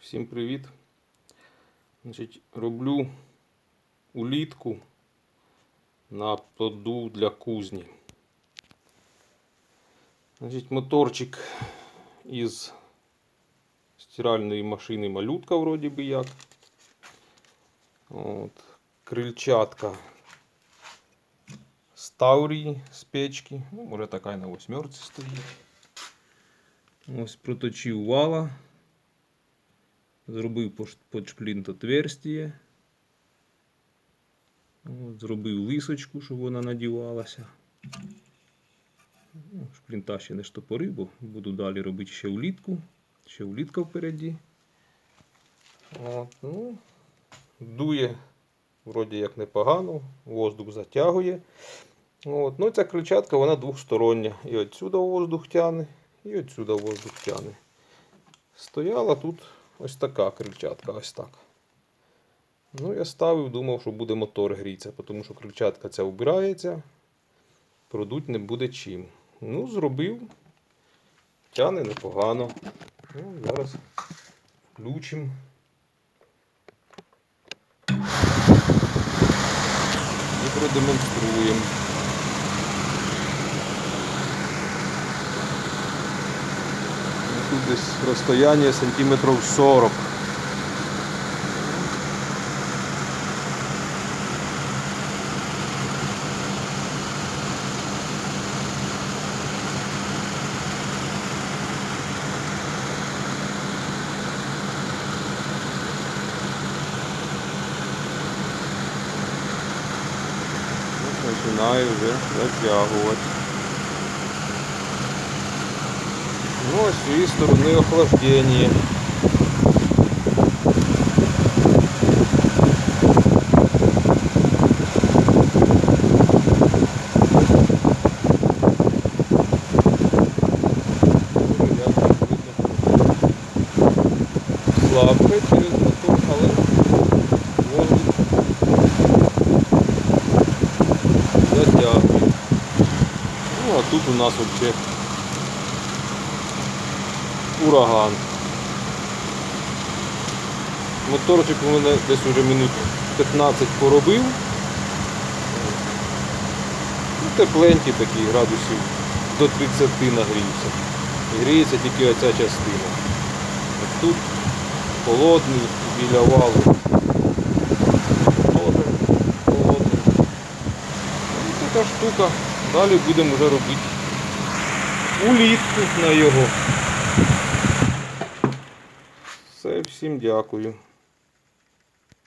Всім привіт. Значить, роблю улітку на плоду для кузні. Значить, моторчик із стиральної машини малютка, вроді би як. От. Крильчатка з Таурії з печки. Ну, може така і на восьмерці стоїть. Ось проточив вала. Зробив шплінт отверстіє. Зробив лисочку, щоб вона надівалася. Ну, Шплінта ще не штопорив, бо буду далі робити ще улітку. Ще улітка впереді. От, ну, дує вроді як непогано, воздух затягує. От, ну, ця крильчатка вона двохстороння. І отсюда воздух тяне, і отсюда воздух тяне. Стояла тут ось така крильчатка, ось так. Ну, я ставив, думав, що буде мотор грітися, тому що крильчатка ця вбирається, продуть не буде чим. Ну, зробив. Тяне непогано. Ну, зараз включимо. І продемонструємо. Ну, Тут десь розстояння сантиметрів 40. От Починаю вже затягувати. Ну, а з цієї сторони охлаждення. Слабке через мотор, але воздух затягує. Ну, а тут у нас взагалі ураган. Моторчик у мене десь уже минут 15 поробив. Ну, тепленький такий градусів до 30 нагрівся. І гріється тільки оця частина. Тут холодний біля валу. Холодний. Така штука. Далі будемо вже робити улітку на його. Все, всім дякую.